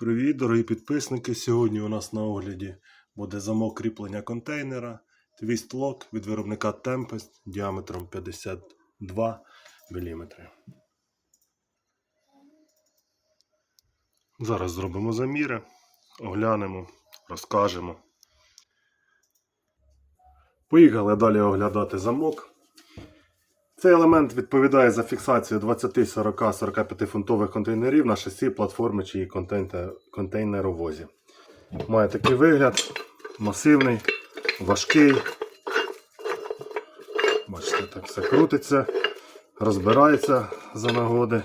Привіт, дорогі підписники! Сьогодні у нас на огляді буде замок кріплення контейнера Twist Lock від виробника Tempest діаметром 52 мм. Зараз зробимо заміри, оглянемо, розкажемо. Поїхали далі оглядати замок. Цей елемент відповідає за фіксацію 20, 40, 45 фунтових контейнерів на шасі платформи чи контейнеровозі. Має такий вигляд, масивний, важкий. Бачите, так все крутиться, розбирається за нагоди.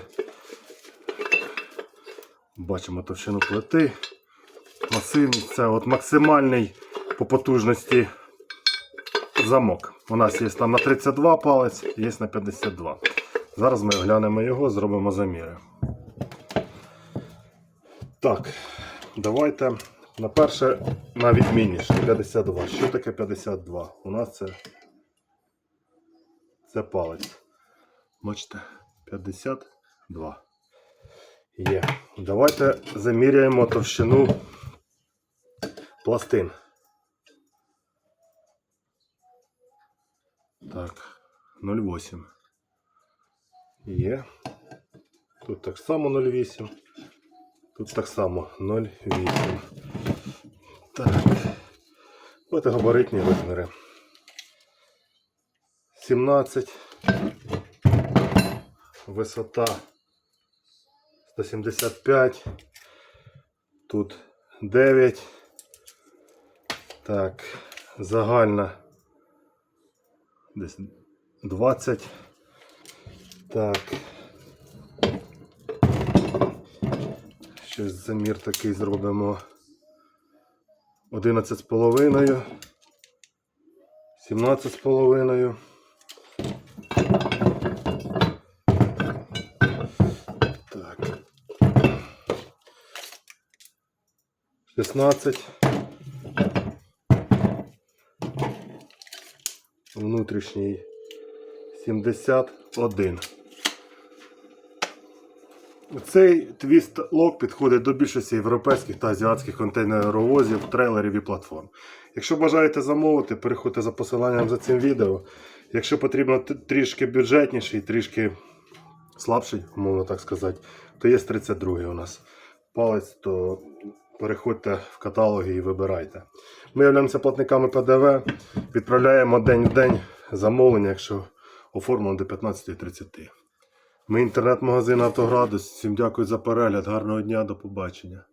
Бачимо товщину плити. Масивність це от максимальний по потужності замок. У нас є там на 32 палець, є на 52. Зараз ми оглянемо його, зробимо заміри. Так, давайте на перше на відмінніше 52. Що таке 52? У нас це, це палець. Бачите, 52. Є. Давайте заміряємо товщину пластин. Так, 0,8. Є. Тут так само 0,8. Тут так само 0,8. Так. Ось габаритні розміри. 17. Висота 175. Тут 9. Так, загальна десь 20. Так. Щось замір такий зробимо. 11 з половиною. 17 з половиною. Так. 16. Внутрішній 71. Цей твіст лок підходить до більшості європейських та азіатських контейнеровозів, трейлерів і платформ. Якщо бажаєте замовити, переходьте за посиланням за цим відео. Якщо потрібно трішки бюджетніший, трішки слабший, умовно так сказати, то є 32 у нас палець, то переходьте в каталоги і вибирайте. Ми являємося платниками ПДВ, відправляємо день в день замовлення, якщо оформлено до 15.30. Ми інтернет-магазин Автоградус. Всім дякую за перегляд. Гарного дня, до побачення.